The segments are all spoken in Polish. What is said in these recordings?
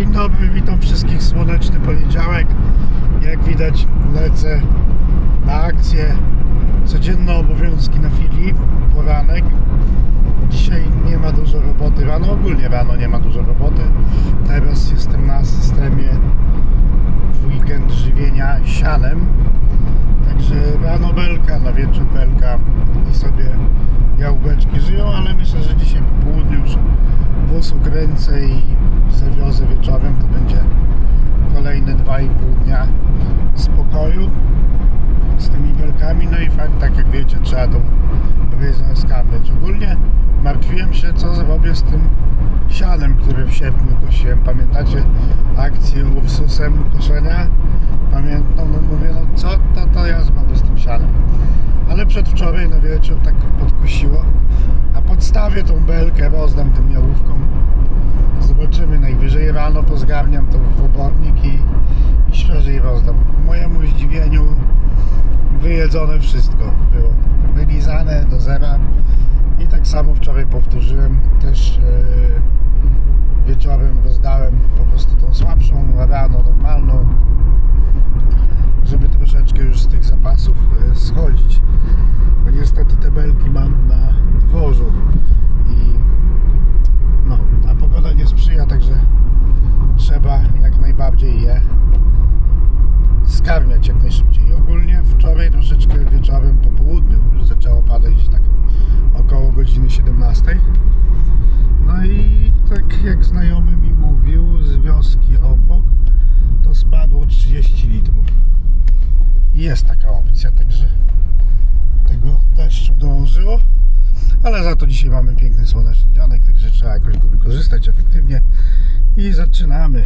Dzień dobry, witam wszystkich słoneczny poniedziałek. Jak widać lecę na akcję. Codzienne obowiązki na filii, poranek. Dzisiaj nie ma dużo roboty rano, ogólnie rano nie ma dużo roboty. Teraz jestem na systemie weekend żywienia sianem. Także rano belka, na wieczór belka i sobie jałóweczki żyją, ale myślę, że dzisiaj po południu już wóz ukręcę i zawiozę wieczorem. To będzie kolejne 2,5 dnia spokoju z tymi belkami. No i fakt, tak jak wiecie, trzeba tą bryzę skarmiać. Ogólnie martwiłem się, co zrobię z tym sianem, które w sierpniu kosiłem. Pamiętacie akcję Ursusem koszenia? Pamiętam, no mówię, no co to, to ja zrobię z tym sianem. Ale przedwczoraj na wieczór tak podkusiło. A podstawię tą belkę, rozdam tym jałówkom. Zobaczymy, najwyżej rano pozgarniam to w obornik i, i świeżej rozdam. Ku mojemu zdziwieniu wyjedzone wszystko było. Wylizane do zera. I tak samo wczoraj powtórzyłem. Też e, wieczorem rozdałem po prostu tą słabszą, rano normalną żeby troszeczkę już z tych zapasów e, schodzić. Bo niestety te belki mam na dworzu i no, a pogoda nie sprzyja, także trzeba jak najbardziej je skarmiać jak najszybciej. Ogólnie wczoraj troszeczkę wieczorem po południu już zaczęło padać tak około godziny 17. No i tak jak znajomy mi mówił z wioski obok, to spadło 30 litrów. Jest taka opcja, także tego deszczu dołożyło. Ale za to dzisiaj mamy piękny słoneczny dzionek, także trzeba jakoś go wykorzystać efektywnie. I zaczynamy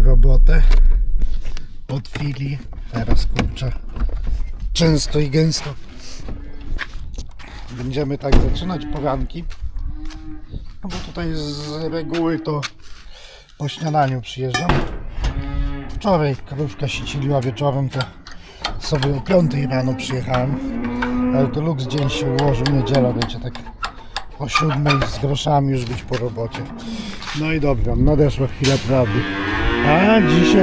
robotę od chwili. Teraz kurczę często i gęsto. Będziemy tak zaczynać poranki. No bo tutaj z reguły to po śniadaniu przyjeżdżam. Wczoraj krówka się ciliła wieczorem, to sobie o 5 rano przyjechałem. Ale to luks dzień się ułożył, niedziela, wiecie, tak o 7 z groszami już być po robocie. No i dobra, nadeszła chwila prawdy. A dzisiaj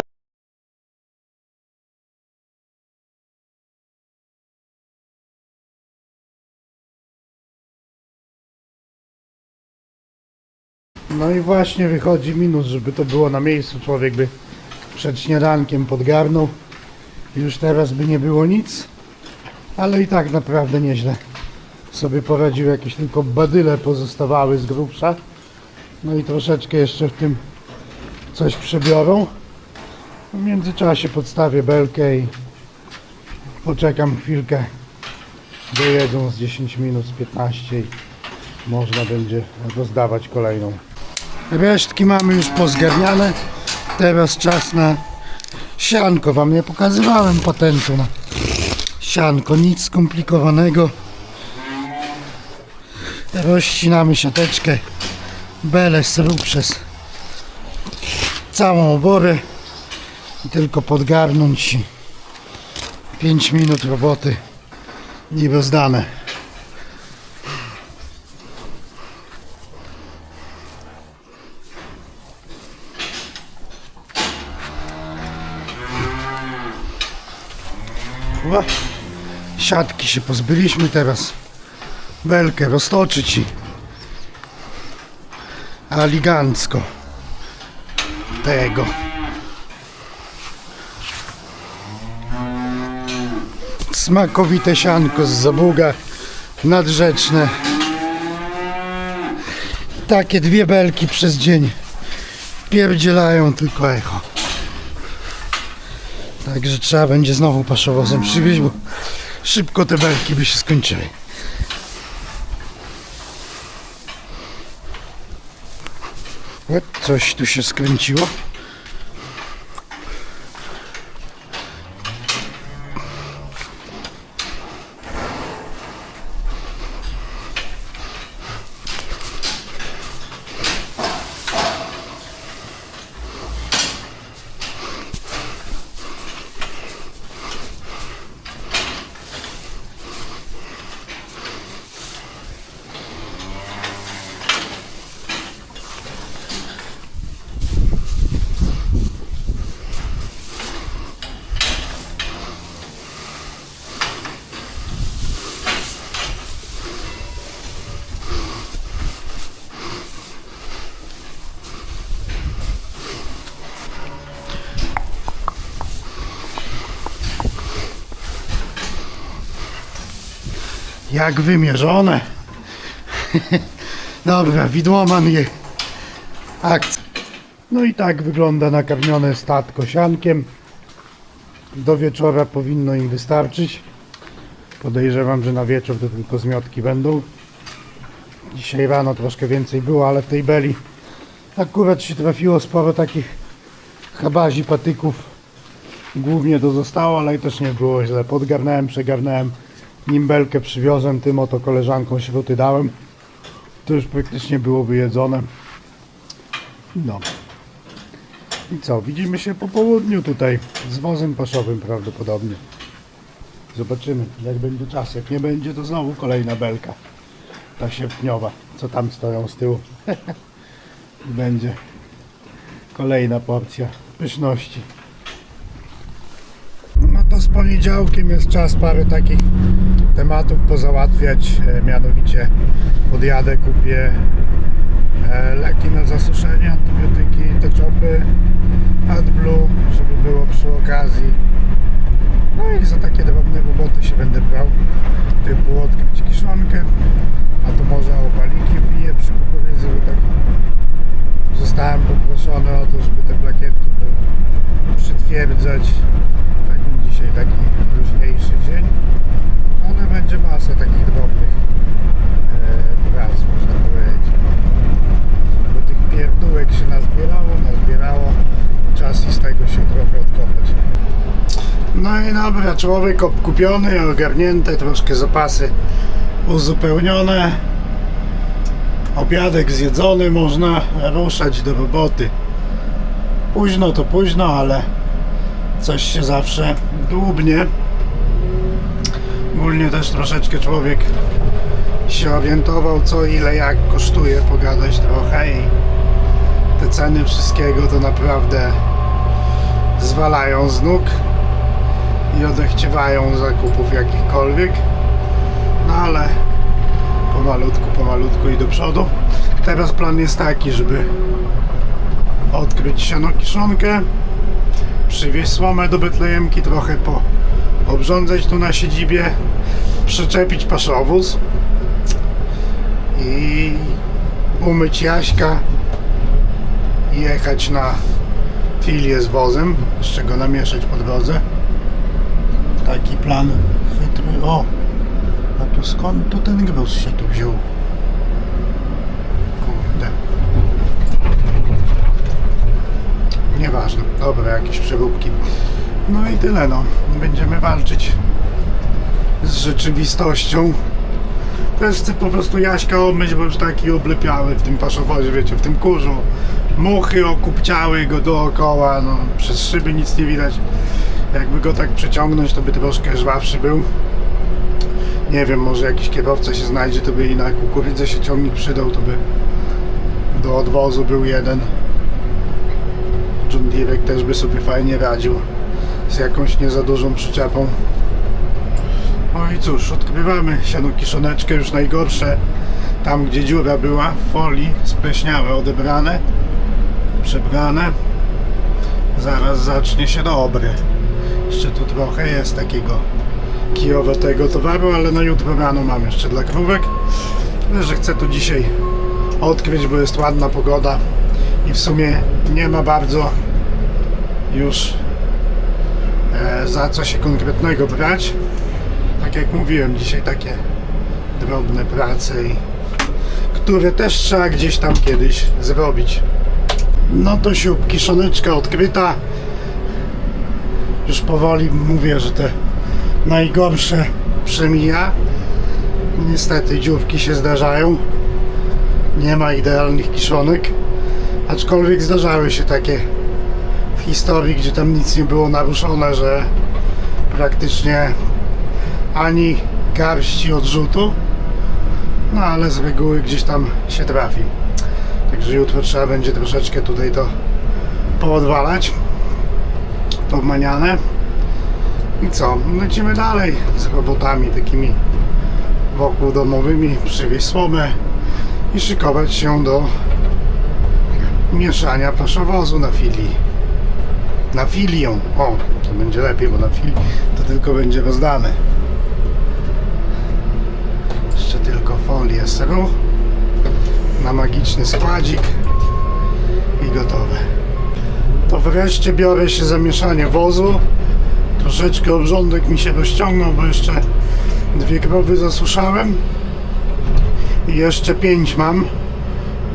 No i właśnie wychodzi minus, żeby to było na miejscu. Człowiek by przed śniadankiem podgarnął. Już teraz by nie było nic. Ale i tak naprawdę nieźle sobie poradził. Jakieś tylko badyle pozostawały z grubsza. No i troszeczkę jeszcze w tym coś przebiorą. W międzyczasie podstawię belkę i poczekam chwilkę. Dojedzą z 10 minut, z 15 i można będzie rozdawać kolejną. Resztki mamy już pozgarniane. Teraz czas na sianko. Wam nie pokazywałem patentu na sianko. Nic skomplikowanego. Rozcinamy siateczkę. Belę sru przez całą oborę. I tylko podgarnąć. 5 minut roboty i. Siatki się pozbyliśmy teraz. Belkę roztoczyć i elegancko tego. Smakowite sianko z zabuga nadrzeczne. Takie dwie belki przez dzień pierdzielają tylko echo. Także trzeba będzie znowu paszowozem przywieźć, bo szybko te belki by się skończyły. Coś tu się skręciło. Jak wymierzone. Dobra, widłoman je. Akcja. No i tak wygląda nakarmione statko siankiem. Do wieczora powinno im wystarczyć. Podejrzewam, że na wieczór to tylko zmiotki będą. Dzisiaj rano troszkę więcej było, ale w tej beli akurat się trafiło sporo takich chabazi, patyków. Głównie to zostało, ale też nie było źle. Podgarnąłem, przegarnąłem. Nimbelkę przywiozłem, tym oto koleżanką śruty dałem. To już praktycznie byłoby jedzone. No. I co? Widzimy się po południu tutaj z wozem paszowym prawdopodobnie. Zobaczymy, jak będzie czas. Jak nie będzie, to znowu kolejna belka. Ta sierpniowa, co tam stoją z tyłu. Będzie kolejna porcja pyszności. No to z poniedziałkiem jest czas parę takich tematów pozałatwiać. E, mianowicie podjadę, kupię e, leki na zasuszenie, antybiotyki, teczopy, AdBlue, żeby było przy okazji. No i za takie drobne roboty się będę brał, typu odkryć kiszonkę, a to może opaliki wbiję przy kukurydzy, bo tak zostałem poproszony o to, żeby te plakietki przytwierdzać. Tak, dzisiaj taki luźniejszy dzień, będzie masa takich drobnych e, można powiedzieć. Bo tych pierdółek się nazbierało, nazbierało, czas i z tego się trochę odkopać. No i dobra, człowiek obkupiony, ogarnięty, troszkę zapasy uzupełnione. Obiadek zjedzony, można ruszać do roboty. Późno to późno, ale coś się zawsze dłubnie. Ogólnie też troszeczkę człowiek się orientował co ile jak kosztuje, pogadać trochę i te ceny wszystkiego to naprawdę zwalają z nóg i odechciewają zakupów jakichkolwiek. No ale pomalutku, pomalutku i do przodu. Teraz plan jest taki, żeby odkryć siano kiszonkę, przywieźć słomę do Betlejemki, trochę po obrządzać tu na siedzibie, przyczepić paszowóz i umyć Jaśka jechać na filię z wozem, z czego namieszać po drodze. Taki plan chytry. O! A tu skąd tu ten gruz się tu wziął? Kurde. Nieważne. Dobra, jakieś przeróbki. No i tyle no. Będziemy walczyć z rzeczywistością. Też chcę po prostu Jaśka obmyć, bo już taki oblepiały w tym paszowozie, wiecie, w tym kurzu. Muchy okupciały go dookoła, no przez szyby nic nie widać. Jakby go tak przeciągnąć, to by troszkę żwawszy był. Nie wiem, może jakiś kierowca się znajdzie, to by i na kukurydzę się ciągnik przydał, to by do odwozu był jeden. John Deere też by sobie fajnie radził z jakąś nie za dużą przyczepą. No i cóż, odkrywamy siano kiszoneczkę, już najgorsze tam gdzie dziura była w folii spleśniałe, odebrane, przebrane. Zaraz zacznie się dobre. Jeszcze tu trochę jest takiego kijowatego towaru, ale na jutro rano mam jeszcze dla krówek. Tyle, że chcę tu dzisiaj odkryć, bo jest ładna pogoda i w sumie nie ma bardzo już e, za co się konkretnego brać. Tak jak mówiłem, dzisiaj takie drobne prace, które też trzeba gdzieś tam kiedyś zrobić. No to siup, kiszoneczka odkryta. Już powoli mówię, że te najgorsze przemija. Niestety dziurki się zdarzają. Nie ma idealnych kiszonek. Aczkolwiek zdarzały się takie w historii, gdzie tam nic nie było naruszone, że praktycznie ani garści odrzutu. No ale z reguły gdzieś tam się trafi. Także jutro trzeba będzie troszeczkę tutaj to poodwalać. To maniane. I co? Lecimy dalej z robotami takimi wokół domowymi, przywieźć słomę i szykować się do mieszania paszowozu na filii. Na filię. O, to będzie lepiej, bo na filii to tylko będzie rozdane. Poliestru na magiczny składzik i gotowe. To wreszcie biorę się za mieszanie wozu. Troszeczkę obrządek mi się rozciągnął, bo jeszcze dwie krowy zasuszałem. I jeszcze pięć mam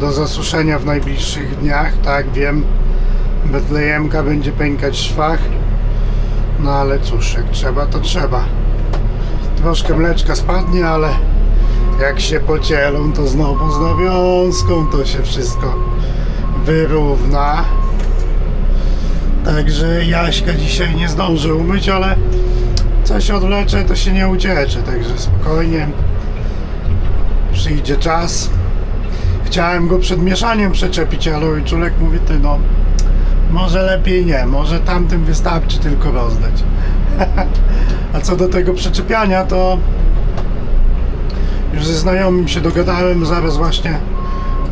do zasuszenia w najbliższych dniach. Tak, wiem, Betlejemka będzie pękać szwach. No ale cóż, jak trzeba, to trzeba. Troszkę mleczka spadnie, ale jak się pocielą, to znowu z nawiązką to się wszystko wyrówna. Także Jaśka dzisiaj nie zdąży umyć, ale coś odwlecze, to się nie uciecze, także spokojnie przyjdzie czas. Chciałem go przed mieszaniem przeczepić, ale ojczulek mówi, ty no, może lepiej nie, może tamtym wystarczy tylko rozdać. A co do tego przeczepiania, to już ze znajomym się dogadałem, zaraz właśnie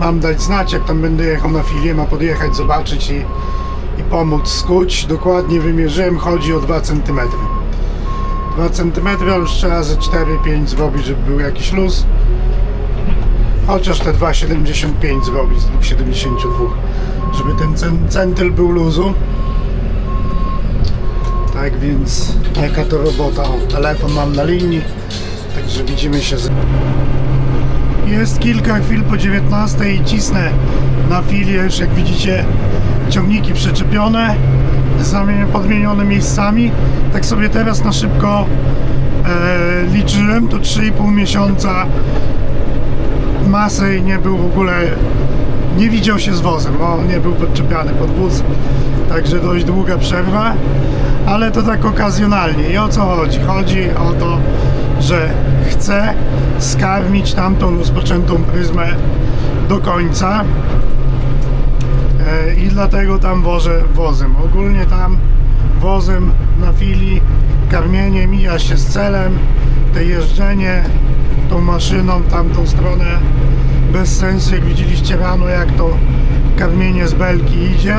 mam dać znać, jak tam będę jechał na filię, ma podjechać, zobaczyć i, i pomóc skuć. Dokładnie wymierzyłem, chodzi o 2 cm. 2 cm, ale już trzeba ze 4-5 zrobić, żeby był jakiś luz. Chociaż te 2,75 zrobić z 2,72, żeby ten cen- centyl był luzu. Tak więc jaka to robota. O, telefon mam na linii, także widzimy się. Z... Jest kilka chwil po 19 i cisnę na filię, już jak widzicie ciągniki przyczepione, podmienione miejscami. Tak sobie teraz na szybko e, liczyłem, to 3,5 miesiąca Masej nie był w ogóle, nie widział się z wozem, bo nie był podczepiany pod wóz, także dość długa przerwa, ale to tak okazjonalnie. I o co chodzi? Chodzi o to, że chcę skarmić tamtą rozpoczętą pryzmę do końca. E, i dlatego tam wożę wozem. Ogólnie tam wozem na fili karmienie mija się z celem, te jeżdżenie tą maszyną tamtą stronę bez sensu, jak widzieliście rano, jak to karmienie z belki idzie,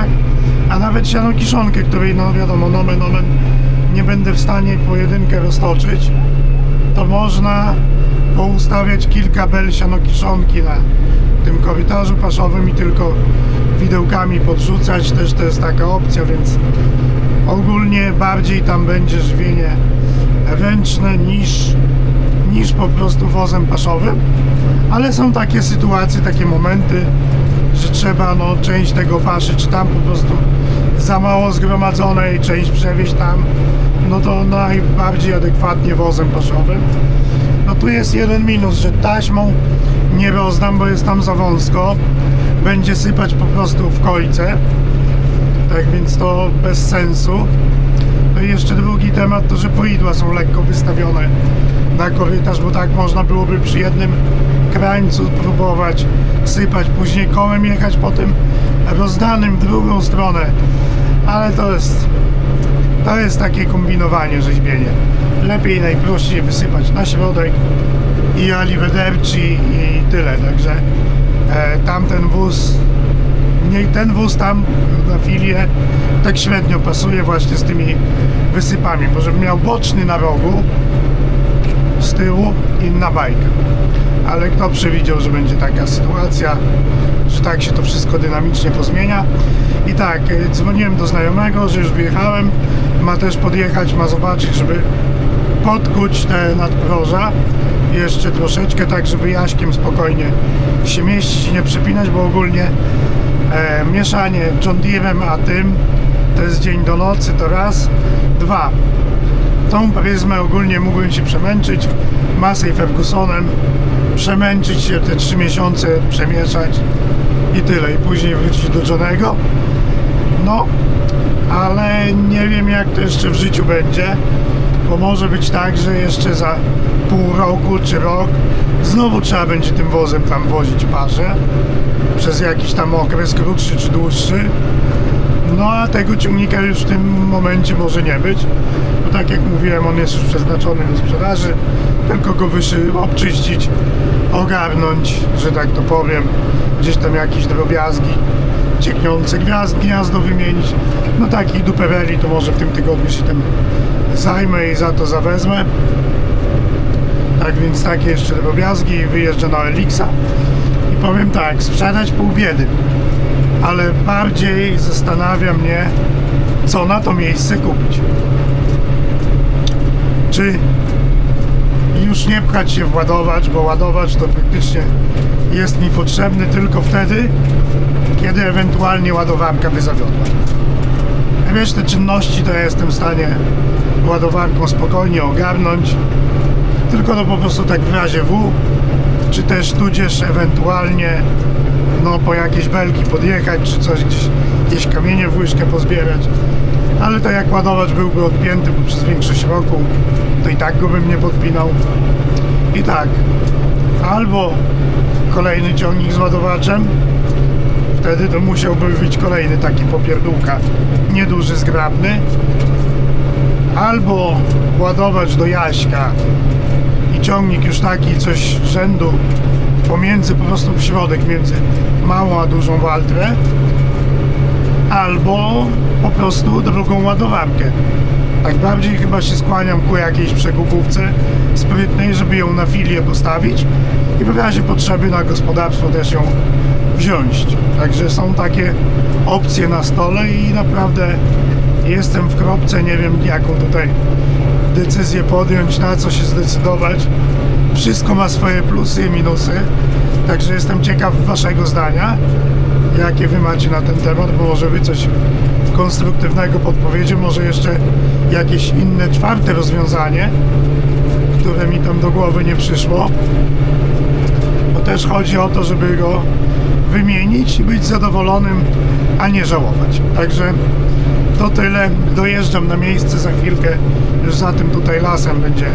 a nawet siano kiszonkę, której no wiadomo, nomen omen nie będę w stanie pojedynkę roztoczyć, to można poustawiać kilka bel siano kiszonki na tym korytarzu paszowym i tylko widełkami podrzucać, też to jest taka opcja, więc ogólnie bardziej tam będzie żywienie ręczne niż, niż po prostu wozem paszowym, ale są takie sytuacje, takie momenty, że trzeba no, część tego paszy, czy tam po prostu za mało zgromadzone i część przewieźć tam, no to najbardziej adekwatnie wozem paszowym. No tu jest jeden minus, że taśmą nie rozdam, bo jest tam za wąsko. Będzie sypać po prostu w kojce. Tak więc to bez sensu. No i jeszcze drugi temat to, że poidła są lekko wystawione na korytarz, bo tak można byłoby przy jednym krańcu próbować sypać, później kołem jechać po tym rozdanym w drugą stronę. Ale to jest to jest takie kombinowanie, rzeźbienie. Lepiej najprościej wysypać na środek i aliwederci i tyle. Także e, tamten wóz, nie, ten wóz tam na filię tak średnio pasuje właśnie z tymi wysypami, bo żeby miał boczny na rogu z tyłu inna bajka. Ale kto przewidział, że będzie taka sytuacja, że tak się to wszystko dynamicznie pozmienia. I tak, e, dzwoniłem do znajomego, że już wyjechałem, ma też podjechać, ma zobaczyć, żeby podkuć te nadproża jeszcze troszeczkę, tak żeby jaśkiem spokojnie się mieścić nie przypinać, bo ogólnie e, mieszanie John Deerem a tym to jest dzień do nocy, to raz. Dwa, tą pryzmę ogólnie mógłbym się przemęczyć Massey Fergusonem, przemęczyć się te 3 miesiące, przemieszać i tyle, i później wrócić do Johnego. No, ale nie wiem jak to jeszcze w życiu będzie, bo może być tak, że jeszcze za pół roku czy rok znowu trzeba będzie tym wozem tam wozić parze przez jakiś tam okres krótszy czy dłuższy. No a tego ciągnika już w tym momencie może nie być. Bo tak jak mówiłem, on jest już przeznaczony do sprzedaży. Tylko go wyszy obczyścić, ogarnąć, że tak to powiem. Gdzieś tam jakieś drobiazgi, ciekniące gwiazd, gniazdo wymienić. No takich dupereli to może w tym tygodniu się tym zajmę i za to zawezmę. Tak więc takie jeszcze drobiazgi, wyjeżdżę na Elixa i powiem tak, sprzedać pół biedy, ale bardziej zastanawia mnie, co na to miejsce kupić. Czy już nie pchać się w ładowacz, bo ładowacz to praktycznie jest mi potrzebny tylko wtedy, kiedy ewentualnie ładowarka by zawiodła. Resztę czynności to ja jestem w stanie ładowarką spokojnie ogarnąć, tylko no po prostu tak w razie W, czy też tudzież ewentualnie no po jakieś belki podjechać, czy coś gdzieś, jakieś kamienie w łyżkę pozbierać. Ale to jak ładowacz byłby odpięty przez większość roku, to i tak go bym nie podpinał. I tak, albo kolejny ciągnik z ładowaczem, wtedy to musiałby być kolejny taki popierdółka, nieduży, zgrabny, albo ładowacz do Jaśka. I ciągnik już taki coś rzędu pomiędzy, po prostu w środek między małą a dużą waltrę, albo po prostu drugą ładowarkę. Tak bardziej chyba się skłaniam ku jakiejś przekupówce sprytnej, żeby ją na filię postawić i w razie potrzeby na gospodarstwo też ją wziąć. Także są takie opcje na stole i naprawdę jestem w kropce, nie wiem jaką tutaj decyzję podjąć, na co się zdecydować. Wszystko ma swoje plusy i minusy, także jestem ciekaw Waszego zdania, jakie Wy macie na ten temat, bo może Wy coś konstruktywnego podpowiecie, może jeszcze jakieś inne, czwarte rozwiązanie, które mi tam do głowy nie przyszło. Bo też chodzi o to, żeby go wymienić i być zadowolonym, a nie żałować. Także to tyle. Dojeżdżam na miejsce za chwilkę. Już za tym tutaj lasem będzie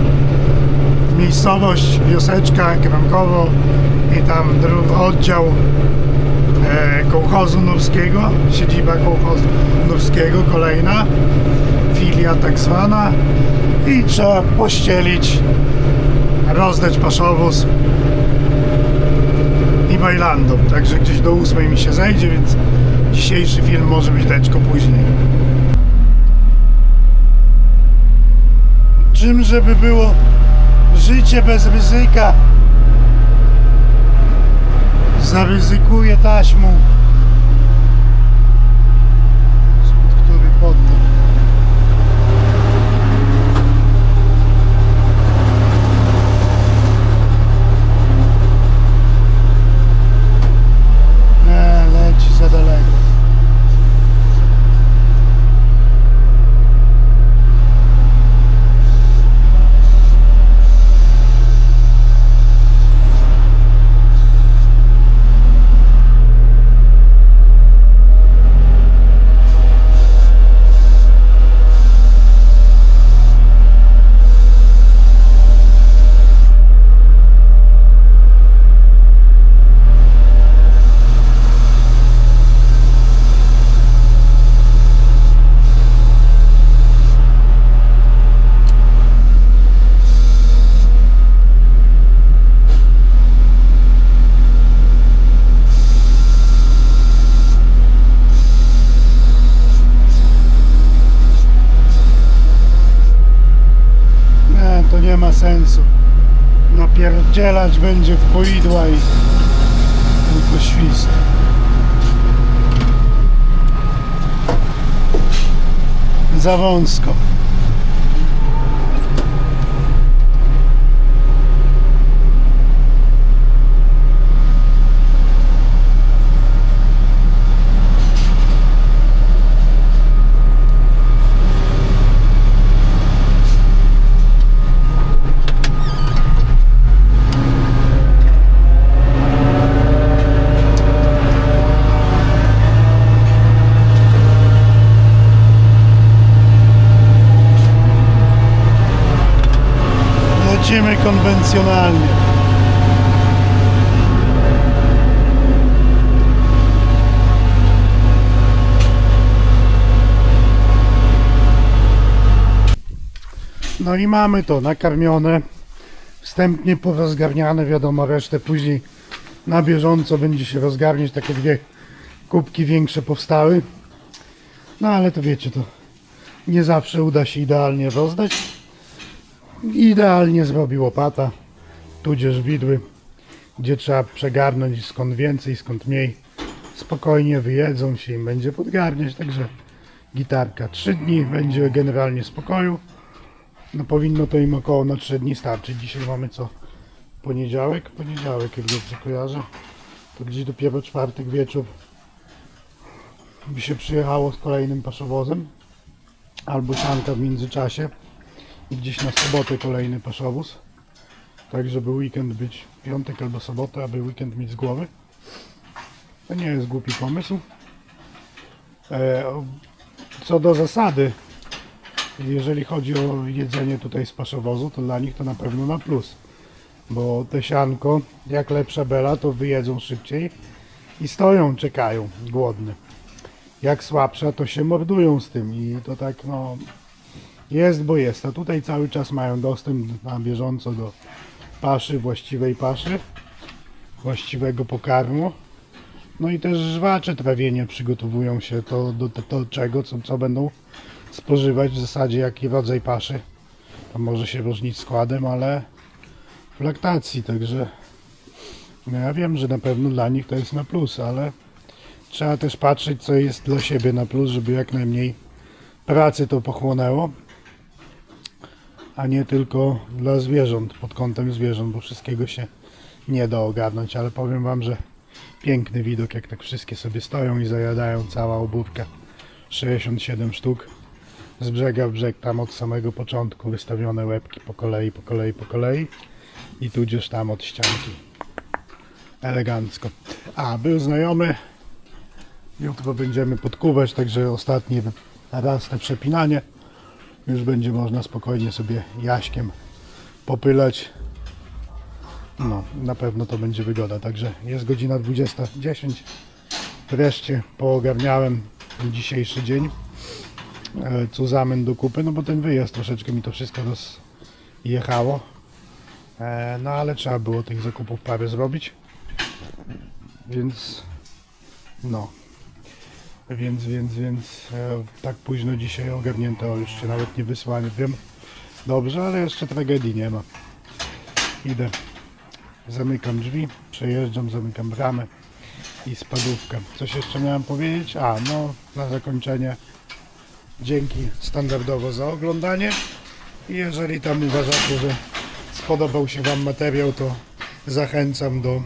miejscowość, wioseczka, Krankowo i tam oddział kołchozu nurskiego, siedziba kołchozu nurskiego, kolejna filia tak zwana i trzeba pościelić, rozdać paszowóz i bajlandą, także gdzieś do ósmej mi się zejdzie, więc dzisiejszy film może być leczko później. Czym żeby było życie bez ryzyka? Zaryzykuję taśmą, spod który poddam. Nie, leci za daleko. Nie, to nie ma sensu. Napierdzielać będzie w poidła i tylko świst. Za wąsko. Lecimy konwencjonalnie. No i mamy to nakarmione, wstępnie porozgarniane, wiadomo, resztę później na bieżąco będzie się rozgarniać, takie dwie kubki większe powstały. No ale to wiecie, to nie zawsze uda się idealnie rozdać idealnie zrobi łopata. tudzież widły, gdzie trzeba przegarnąć skąd więcej, skąd mniej. Spokojnie wyjedzą się im będzie podgarniać, także gitarka. Trzy dni będzie generalnie spokoju. No powinno to im około na 3 dni starczyć. Dzisiaj mamy co? Poniedziałek? Poniedziałek, jak dobrze kojarzę. To gdzieś dopiero czwartek wieczór by się przyjechało z kolejnym paszowozem. Albo sianka w międzyczasie. Gdzieś na sobotę kolejny paszowóz. Tak, żeby weekend być piątek albo sobotę, aby weekend mieć z głowy. To nie jest głupi pomysł. E, co do zasady, jeżeli chodzi o jedzenie tutaj z paszowozu, to dla nich to na pewno na plus. Bo te sianko, jak lepsza bela, to wyjedzą szybciej i stoją, czekają, głodne. Jak słabsza, to się mordują z tym i to tak, no, jest, bo jest. A tutaj cały czas mają dostęp na bieżąco do paszy, właściwej paszy, właściwego pokarmu. No i też żwacze trawienie przygotowują się to do, do, do czego, co, co będą spożywać w zasadzie jaki rodzaj paszy. To może się różnić składem, ale w laktacji, także no ja wiem, że na pewno dla nich to jest na plus, ale trzeba też patrzeć, co jest dla siebie na plus, żeby jak najmniej pracy to pochłonęło, a nie tylko dla zwierząt, pod kątem zwierząt, bo wszystkiego się nie da ogarnąć, ale powiem Wam, że piękny widok, jak tak wszystkie sobie stoją i zajadają cała obówka. 67 sztuk z brzega w brzeg, tam od samego początku wystawione łebki po kolei, po kolei, po kolei i tudzież tam od ścianki. Elegancko. A, był znajomy. Jutro będziemy podkuwać, także ostatni raz te przepinanie. Już będzie można spokojnie sobie jaśkiem popylać. No, na pewno to będzie wygoda. Także jest godzina 20.10. Wreszcie poogarniałem dzisiejszy dzień. E, Cuzamen do kupy, no bo ten wyjazd troszeczkę mi to wszystko rozjechało. E, No ale trzeba było tych zakupów parę zrobić. Więc no. Więc, więc, więc e, tak późno dzisiaj ogarnięte, o już się nawet nie wysłanie, wiem. Dobrze, ale jeszcze tragedii nie ma. Idę Zamykam drzwi, przejeżdżam, zamykam bramę i spadówkę. Coś jeszcze miałem powiedzieć? A, no na zakończenie dzięki standardowo za oglądanie i jeżeli tam uważacie, że spodobał się Wam materiał, to zachęcam do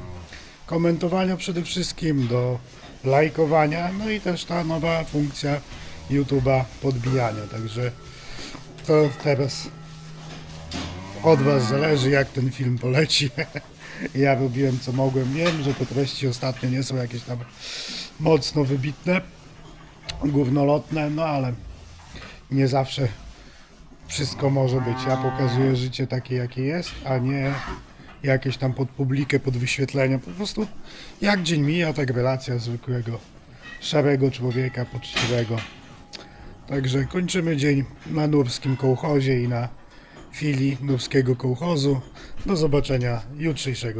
komentowania przede wszystkim, do lajkowania, no i też ta nowa funkcja YouTube'a podbijania, także to teraz od Was zależy, jak ten film poleci. Ja robiłem co mogłem. Wiem, że te treści ostatnio nie są jakieś tam mocno wybitne, górnolotne, no ale nie zawsze wszystko może być. Ja pokazuję życie takie, jakie jest, a nie jakieś tam pod publikę, pod wyświetlenia. Po prostu jak dzień mija, tak relacja zwykłego, szarego człowieka, poczciwego. Także kończymy dzień na Nurskim Kołchozie i na filii Nurskiego Kołchozu. Do zobaczenia jutrzejszego